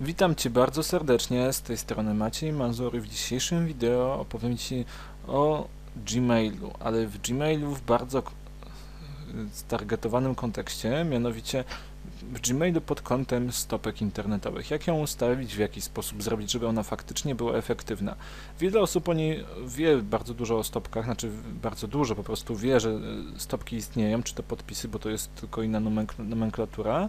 Witam Cię bardzo serdecznie, z tej strony Maciej Mazur i w dzisiejszym wideo opowiem Ci o Gmailu, ale w Gmailu w bardzo stargetowanym kontekście, mianowicie w Gmailu pod kątem stopek internetowych. Jak ją ustawić, w jaki sposób zrobić, żeby ona faktycznie była efektywna. Wiele osób o niej wie bardzo dużo o stopkach, znaczy bardzo dużo, po prostu wie, że e, stopki istnieją, czy to podpisy, bo to jest tylko inna nomenkl- nomenklatura.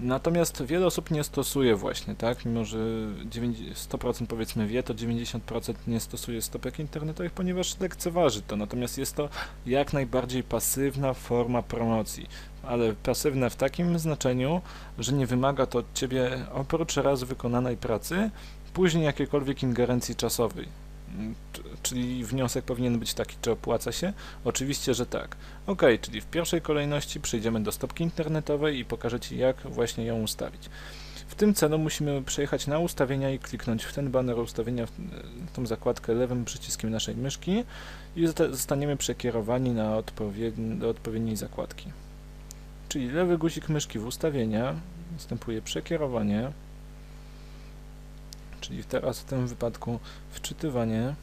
Natomiast wiele osób nie stosuje właśnie, tak? Mimo, że 90 100% powiedzmy wie, to 90% nie stosuje stopek internetowych, ponieważ lekceważy to. Natomiast jest to jak najbardziej pasywna forma promocji. Ale pasywna w takim znaczeniu, że nie wymaga to od ciebie oprócz raz wykonanej pracy, później jakiejkolwiek ingerencji czasowej. Mm, Czyli wniosek powinien być taki, czy opłaca się? Oczywiście, że tak. Ok, czyli w pierwszej kolejności przejdziemy do stopki internetowej i pokażę Ci, jak właśnie ją ustawić. W tym celu musimy przejechać na ustawienia i kliknąć w ten banner ustawienia, w w tą zakładkę lewym przyciskiem naszej myszki i zosta- zostaniemy przekierowani na odpowiedni, do odpowiedniej zakładki. Czyli lewy guzik myszki w ustawienia, następuje przekierowanie, czyli teraz w tym wypadku wczytywanie.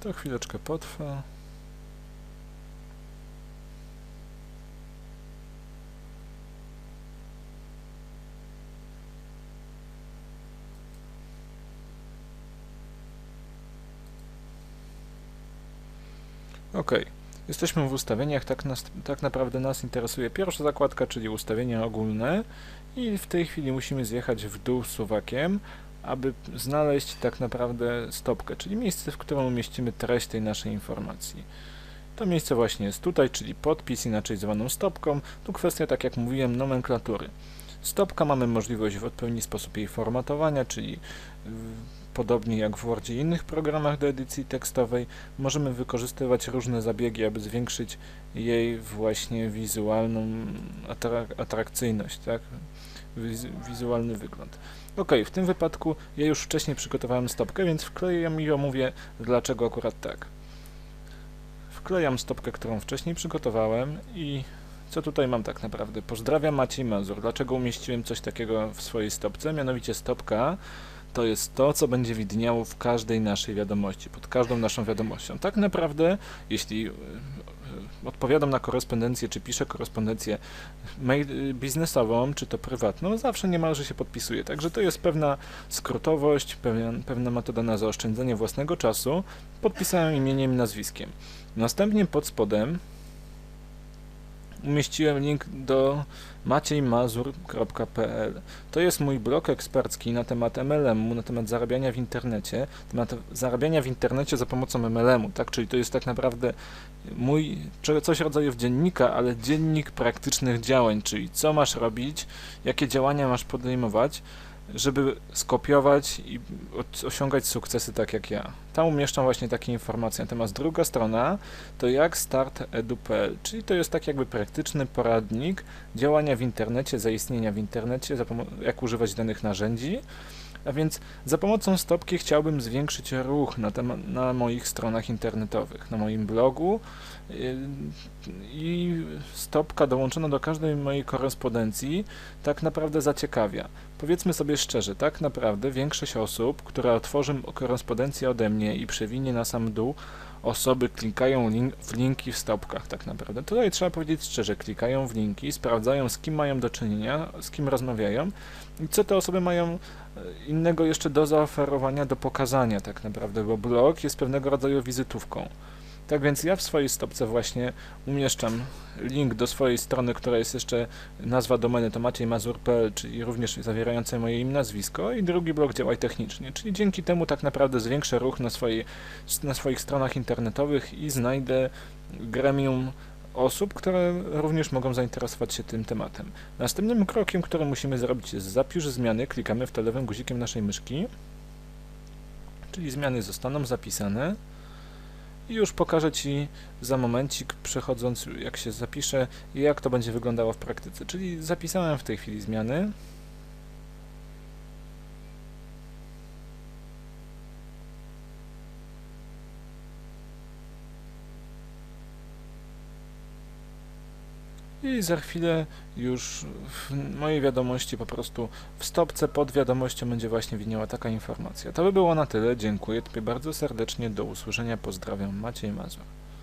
To chwileczkę potrwa. Ok, jesteśmy w ustawieniach, tak, nas, tak naprawdę nas interesuje pierwsza zakładka, czyli ustawienia ogólne i w tej chwili musimy zjechać w dół suwakiem, aby znaleźć tak naprawdę stopkę, czyli miejsce, w którym umieścimy treść tej naszej informacji. To miejsce właśnie jest tutaj, czyli podpis, inaczej zwaną stopką. Tu kwestia, tak jak mówiłem, nomenklatury. Stopka mamy możliwość w odpowiedni sposób jej formatowania, czyli podobnie jak w Wordzie i innych programach do edycji tekstowej, możemy wykorzystywać różne zabiegi, aby zwiększyć jej właśnie wizualną atrak- atrakcyjność, tak? Wiz- wizualny wygląd. Ok, w tym wypadku ja już wcześniej przygotowałem stopkę, więc wklejam i omówię dlaczego akurat tak. Wklejam stopkę, którą wcześniej przygotowałem i co tutaj mam tak naprawdę? Pozdrawiam Maciej Mazur. Dlaczego umieściłem coś takiego w swojej stopce? Mianowicie stopka to jest to, co będzie widniało w każdej naszej wiadomości, pod każdą naszą wiadomością. Tak naprawdę, jeśli y, y, odpowiadam na korespondencję, czy piszę korespondencję y, biznesową, czy to prywatną, zawsze niemalże się podpisuję. Także to jest pewna skrótowość, pewien, pewna metoda na zaoszczędzenie własnego czasu. Podpisałem imieniem i nazwiskiem. Następnie pod spodem umieściłem link do maciejmazur.pl. To jest mój blog ekspercki na temat MLM-u, na temat zarabiania w internecie, temat zarabiania w internecie za pomocą MLM-u, tak? Czyli to jest tak naprawdę mój coś rodzaju dziennika, ale dziennik praktycznych działań, czyli co masz robić, jakie działania masz podejmować, żeby skopiować i osiągać sukcesy tak jak ja. Tam umieszczam właśnie takie informacje. Natomiast druga strona to jak start.edu.pl, czyli to jest tak jakby praktyczny poradnik działania w internecie, zaistnienia w internecie, jak używać danych narzędzi. A więc za pomocą stopki chciałbym zwiększyć ruch na, tema- na moich stronach internetowych, na moim blogu i stopka dołączona do każdej mojej korespondencji tak naprawdę zaciekawia. Powiedzmy sobie szczerze, tak naprawdę większość osób, która otworzy korespondencję ode mnie i przewinie na sam dół, osoby klikają link, w linki w stopkach tak naprawdę. Tutaj trzeba powiedzieć szczerze, klikają w linki, sprawdzają z kim mają do czynienia, z kim rozmawiają i co te osoby mają e, innego jeszcze do zaoferowania, do pokazania tak naprawdę, bo blog jest pewnego rodzaju wizytówką. Tak więc ja w swojej stopce właśnie umieszczam link do swojej strony, która jest jeszcze nazwa domeny to maciejmazur.pl, czyli również zawierające moje imię, nazwisko i drugi blog działaj technicznie, czyli dzięki temu tak naprawdę zwiększę ruch na, swojej, na swoich stronach internetowych i znajdę gremium osób, które również mogą zainteresować się tym tematem. Następnym krokiem, który musimy zrobić jest zapisz zmiany, klikamy w to lewym guzikiem naszej myszki, czyli zmiany zostaną zapisane i już pokażę Ci za momencik, przechodząc jak się zapisze i jak to będzie wyglądało w praktyce. Czyli zapisałem w tej chwili zmiany. I za chwilę już w mojej wiadomości po prostu w stopce pod wiadomością będzie właśnie widniała taka informacja. To by było na tyle. Dziękuję Tobie bardzo serdecznie. Do usłyszenia. Pozdrawiam. Maciej Mazur.